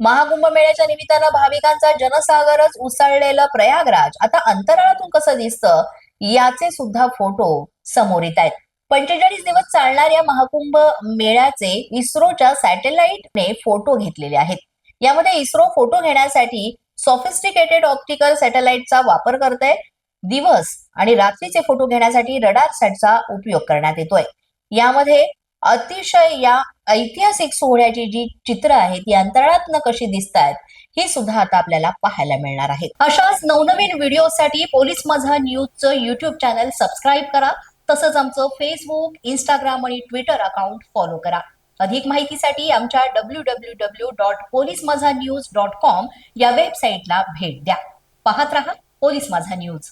महाकुंभ मेळ्याच्या निमित्तानं भाविकांचा जनसागरच उसळलेलं प्रयागराज आता अंतराळातून कसं दिसतं याचे सुद्धा फोटो समोर येत आहेत. पंचेचाळीस दिवस चालणाऱ्या महाकुंभ मेळ्याचे इस्रोच्या सॅटेलाइटने फोटो घेतलेले आहेत. यामध्ये इस्रो फोटो घेण्यासाठी सॉफिस्टिकेटेड ऑप्टिकल सॅटेलाइटचा वापर करत दिवस आणि रात्रीचे फोटो घेण्यासाठी रडार सॅटचा उपयोग करण्यात येतोय. यामध्ये अतिशय या ऐतिहासिक सोहळ्याची जी चित्र आहेत ती अंतराळातनं कशी दिसत आहेत ही सुद्धा आता आपल्याला पाहायला मिळणार आहेत अशाच नवनवीन व्हिडिओसाठी पोलीस माझा न्यूजचं युट्यूब चॅनल सबस्क्राईब करा. तसंच आमचं फेसबुक इंस्टाग्राम आणि ट्विटर अकाउंट फॉलो करा. अधिक माहितीसाठी आमच्या W W W dot police Majha news dot com या वेबसाईटला भेट द्या. पाहत रहा पोलीस माझा न्यूज.